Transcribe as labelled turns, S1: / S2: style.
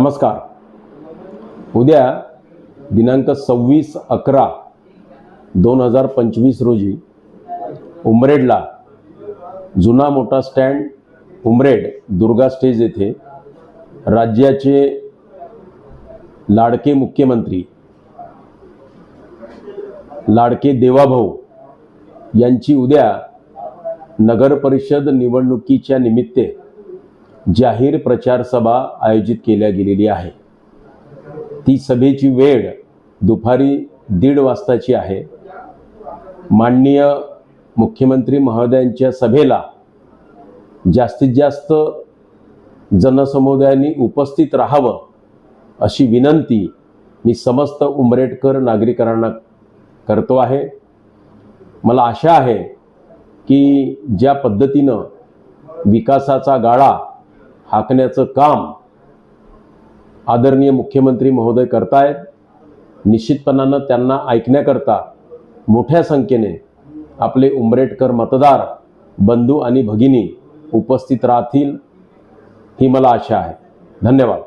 S1: नमस्कार. उद्या दिनांक सव्वीस अकरा दोन हजार पंचवीस रोजी उमरेडला जुना मोठा स्टँड उमरेड दुर्गा स्टेज येथे राज्याचे लाडके मुख्यमंत्री लाडके देवाभाऊ यांची उद्या नगर परिषद निवडणुकीच्या निमित्ते जाहीर प्रचार सभा आयोजित केल्या गेलेली आहे. ती सभेची वेळ दुपारी दीड वाजताची आहे. माननीय मुख्यमंत्री महोदयांच्या सभेला जास्तीत जास्त जनसमुदायांनी उपस्थित राहावं अशी विनंती मी समस्त उमरेटकर नागरिकांना करतो आहे. मला आशा आहे की ज्या पद्धतीनं विकासाचा गाळा हाकण्याचं काम आदरणीय मुख्यमंत्री महोदय करतायत. निश्चितपणानं त्यांना ऐकण्याकरता मोठ्या संख्येने आपले उंबरेटकर मतदार बंधू आणि भगिनी उपस्थित राहतील ही मला आशा आहे. धन्यवाद.